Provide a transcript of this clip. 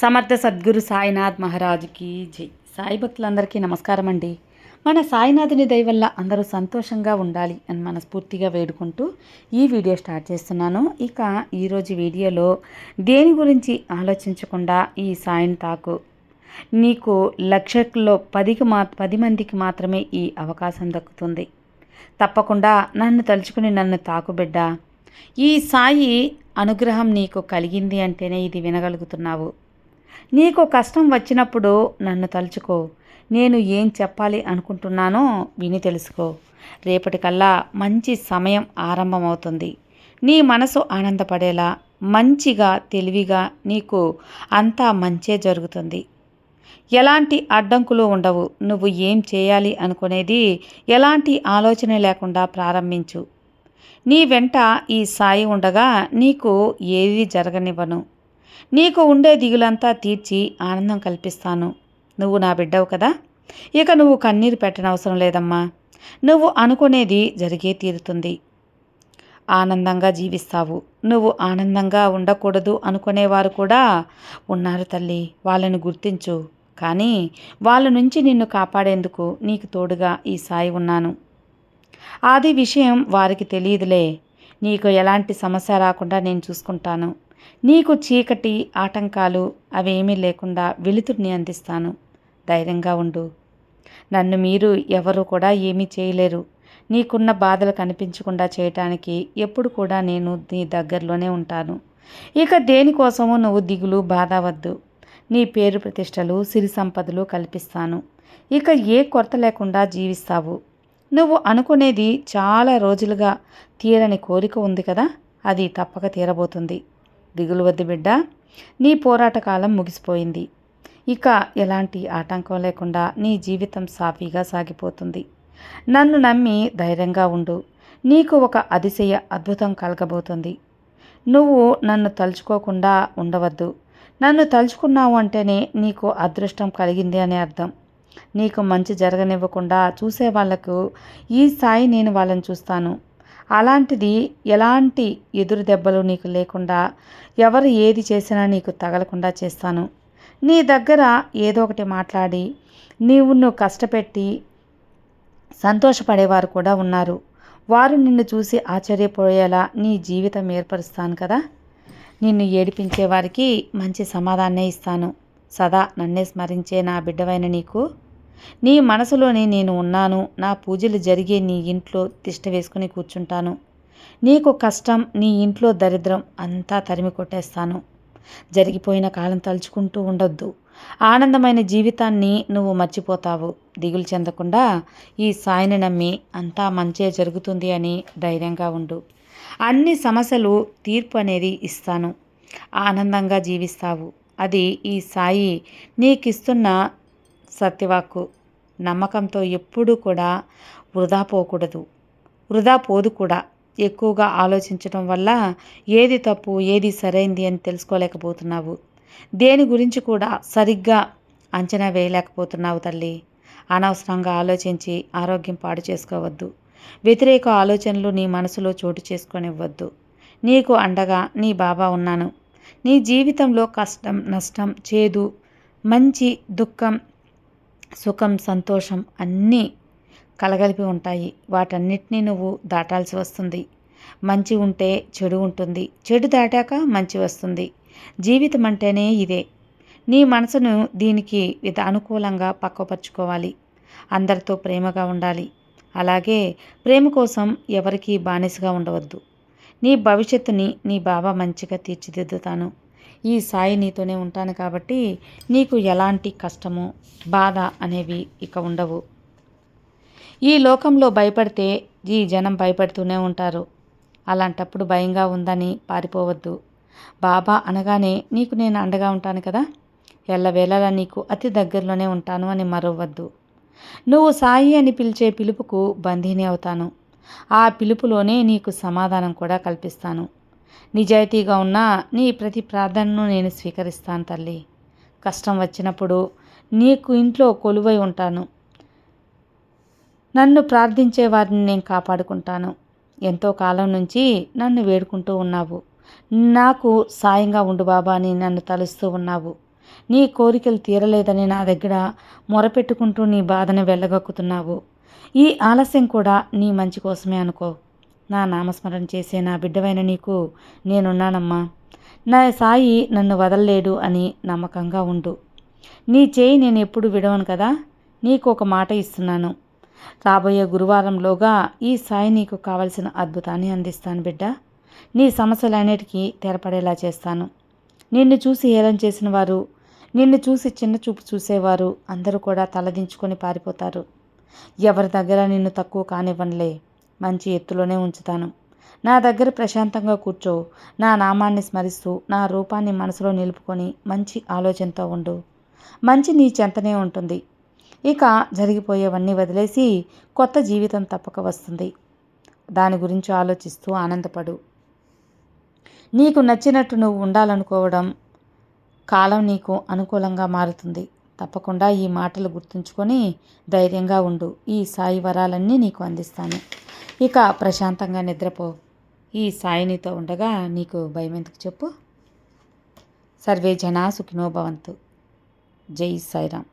సమర్థ సద్గురు సాయినాథ్ మహారాజుకి జై. సాయి భక్తులందరికీ నమస్కారం అండి. మన సాయినాథుని దయ వల్ల అందరూ సంతోషంగా ఉండాలి అని మనస్ఫూర్తిగా వేడుకుంటూ ఈ వీడియో స్టార్ట్ చేస్తున్నాను. ఇక ఈరోజు వీడియోలో దేని గురించి ఆలోచించకుండా ఈ సాయిని తాకు. నీకు లక్షల్లో పదికి మా పది మందికి మాత్రమే ఈ అవకాశం దక్కుతుంది. తప్పకుండా నన్ను తలుచుకుని నన్ను తాకుబిడ్డా ఈ సాయి అనుగ్రహం నీకు కలిగింది అంటేనే ఇది వినగలుగుతున్నావు. నీకు కష్టం వచ్చినప్పుడు నన్ను తలుచుకో. నేను ఏం చెప్పాలి అనుకుంటున్నానో విని తెలుసుకో. రేపటికల్లా మంచి సమయం ఆరంభమవుతుంది. నీ మనసు ఆనందపడేలా మంచిగా తెలివిగా నీకు అంతా మంచే జరుగుతుంది. ఎలాంటి అడ్డంకులు ఉండవు. నువ్వు ఏం చేయాలి అనుకునేది ఎలాంటి ఆలోచన లేకుండా ప్రారంభించు. నీ వెంట ఈ సాయి ఉండగా నీకు ఏది జరగనివ్వను. నీకు ఉండే దిగులంతా తీర్చి ఆనందం కల్పిస్తాను. నువ్వు నా బిడ్డవు కదా? ఇక నువ్వు కన్నీరు పెట్టనవసరం లేదమ్మా. నువ్వు అనుకునేది జరిగే తీరుతుంది. ఆనందంగా జీవిస్తావు. నువ్వు ఆనందంగా ఉండకూడదు అనుకునేవారు కూడా ఉన్నారు తల్లి. వాళ్ళని గుర్తించు. కానీ వాళ్ళ నుంచి నిన్ను కాపాడేందుకు నీకు తోడుగా ఈ సాయి ఉన్నాను. ఆది విషయం వారికి తెలియదులే. నీకు ఎలాంటి సమస్య రాకుండా నేను చూసుకుంటాను. నీకు చీకటి ఆటంకాలు అవేమీ లేకుండా వెలుతురిని అందిస్తాను. ధైర్యంగా ఉండు. నన్ను మీరు ఎవరు కూడా ఏమీ చేయలేరు. నీకున్న బాధలు కనిపించకుండా చేయటానికి ఎప్పుడు కూడా నేను నీ దగ్గరలోనే ఉంటాను. ఇక దేనికోసమో నువ్వు దిగులు బాధ వద్దు. నీ పేరు ప్రతిష్టలు సిరి సంపదలు కల్పిస్తాను. ఇక ఏ కొరత లేకుండా జీవిస్తావు. నువ్వు అనుకునేది చాలా రోజులుగా తీరని కోరిక ఉంది కదా అది తప్పక తీరబోతుంది. దిగులు వద్దు బిడ్డ. నీ పోరాట కాలం ముగిసిపోయింది. ఇక ఎలాంటి ఆటంకం లేకుండా నీ జీవితం సాఫీగా సాగిపోతుంది. నన్ను నమ్మి ధైర్యంగా ఉండు. నీకు ఒక అతిశయ అద్భుతం కలగబోతుంది. నువ్వు నన్ను తలుచుకోకుండా ఉండవద్దు. నన్ను తలుచుకున్నావు అంటేనే నీకు అదృష్టం కలిగింది అని అర్థం. నీకు మంచి జరగనివ్వకుండా చూసే వాళ్ళకు ఈ స్థాయి నేను వాళ్ళని చూస్తాను. అలాంటిది ఎలాంటి ఎదురు దెబ్బలు నీకు లేకుండా ఎవరు ఏది చేసినా నీకు తగలకుండా చేస్తాను. నీ దగ్గర ఏదో ఒకటి మాట్లాడి నీవు నువ్వు కష్టపెట్టి సంతోషపడేవారు కూడా ఉన్నారు. వారు నిన్ను చూసి ఆశ్చర్యపోయేలా నీ జీవితం ఏర్పరుస్తాను కదా. నిన్ను ఏడిపించే వారికి మంచి సమాధానే ఇస్తాను. సదా నన్నే స్మరించే నా బిడ్డవైన నీకు నీ మనసులోనే నేను ఉన్నాను. నా పూజలు జరిగే నీ ఇంట్లో తిష్ట వేసుకుని కూర్చుంటాను. నీకు కష్టం నీ ఇంట్లో దరిద్రం అంతా తరిమి కొట్టేస్తాను. జరిగిపోయిన కాలం తలుచుకుంటూ ఉండొద్దు. ఆనందమైన జీవితాన్ని నువ్వు మర్చిపోతావు. దిగులు చెందకుండా ఈ సాయిని నమ్మి అంతా మంచే జరుగుతుంది అని ధైర్యంగా ఉండు. అన్ని సమస్యలు తీర్పు అనేది ఇస్తాను. ఆనందంగా జీవిస్తావు. అది ఈ సాయి నీకిస్తున్న సత్యవాక్కు. నమ్మకంతో ఎప్పుడూ కూడా వృధా పోకూడదు. వృధా పోదు కూడా. ఎక్కువగా ఆలోచించడం వల్ల ఏది తప్పు ఏది సరైంది అని తెలుసుకోలేకపోతున్నావు. దేని గురించి కూడా సరిగ్గా అంచనా వేయలేకపోతున్నావు తల్లి. అనవసరంగా ఆలోచించి ఆరోగ్యం పాడు చేసుకోవద్దు. వ్యతిరేక ఆలోచనలు నీ మనసులో చోటు చేసుకొనివ్వద్దు. నీకు అండగా నీ బాబా ఉన్నాను. నీ జీవితంలో కష్టం నష్టం చేదు మంచి దుఃఖం సుఖం సంతోషం అన్నీ కలగలిపి ఉంటాయి. వాటన్నిటినీ నువ్వు దాటాల్సి వస్తుంది. మంచి ఉంటే చెడు ఉంటుంది. చెడు దాటాక మంచి వస్తుంది. జీవితం అంటేనే ఇదే. నీ మనసును దీనికి ఇది అనుకూలంగా పక్కపరుచుకోవాలి అందరితో ప్రేమగా ఉండాలి. అలాగే ప్రేమ కోసం ఎవరికీ బానిసగా ఉండవద్దు. నీ భవిష్యత్తుని నీ బాబా మంచిగా తీర్చిదిద్దుతాను. ఈ సాయి నీతోనే ఉంటాను కాబట్టి నీకు ఎలాంటి కష్టము బాధ అనేవి ఇక ఉండవు. ఈ లోకంలో భయపడితే ఈ జనం భయపడుతూనే ఉంటారు. అలాంటప్పుడు భయంగా ఉందని పారిపోవద్దు. బాబా అనగానే నీకు నేను అండగా ఉంటాను కదా? ఎల్లవేళలా నీకు అతి దగ్గరలోనే ఉంటాను అని మరవద్దు నువ్వు సాయి అని పిలిచే పిలుపుకు బందీని అవుతాను. ఆ పిలుపులోనే నీకు సమాధానం కూడా కల్పిస్తాను. నిజాయితీగా ఉన్న నీ ప్రతి ప్రార్థనను నేను స్వీకరిస్తాను తల్లి. కష్టం వచ్చినప్పుడు నీకు ఇంట్లో కొలువై ఉంటాను. నన్ను ప్రార్థించే వారిని నేను కాపాడుకుంటాను. ఎంతో కాలం నుంచి నన్ను వేడుకుంటూ ఉన్నావు. నాకు సాయంగా ఉండు బాబా అని నన్ను తలుస్తూ ఉన్నావు. నీ కోరికలు తీరలేదని నా దగ్గర మొరపెట్టుకుంటూ నీ బాధను వెళ్ళగక్కుతున్నావు ఈ ఆలస్యం కూడా నీ మంచి కోసమే అనుకో. నా నామస్మరణ చేసే నా బిడ్డవైన నీకు నేనున్నానమ్మా. నా సాయి నన్ను వదలలేడు అని నమ్మకంగా ఉండు. నీ చేయి నేను ఎప్పుడు విడవను కదా? నీకు ఒక మాట ఇస్తున్నాను. రాబోయే గురువారంలోగా ఈ సాయి నీకు కావలసిన అద్భుతాన్ని అందిస్తాను బిడ్డ. నీ సమస్యలన్నిటికీ తెరపడేలా చేస్తాను. నిన్ను చూసి హేళన చేసిన వారు నిన్ను చూసి చిన్న చూపు చూసేవారు అందరూ కూడా తలదించుకొని పారిపోతారు. ఎవరి దగ్గర నిన్ను తక్కువ కానివ్వనులే. మంచి ఎత్తులోనే ఉంచుతాను. నా దగ్గర ప్రశాంతంగా కూర్చో. నా నామాన్ని స్మరిస్తూ నా రూపాన్ని మనసులో నిలుపుకొని మంచి ఆలోచనతో ఉండు. మంచి నీ చెంతనే ఉంటుంది. ఇక జరిగిపోయేవన్నీ వదిలేసి కొత్త జీవితం తప్పక వస్తుంది. దాని గురించి ఆలోచిస్తూ ఆనందపడు. నీకు నచ్చినట్టు నువ్వు ఉండాలనుకోవడం కాలం నీకు అనుకూలంగా మారుతుంది. తప్పకుండా ఈ మాటలు గుర్తుంచుకొని ధైర్యంగా ఉండు. ఈ సాయి వరాలన్నీ నీకు అందిస్తాను. ఇక ప్రశాంతంగా నిద్రపో. ఈ సాయి నీతో ఉండగా నీకు భయం ఎందుకు చెప్పు? సర్వే జనా సుఖినో భవంతు. జై సాయిరామ్.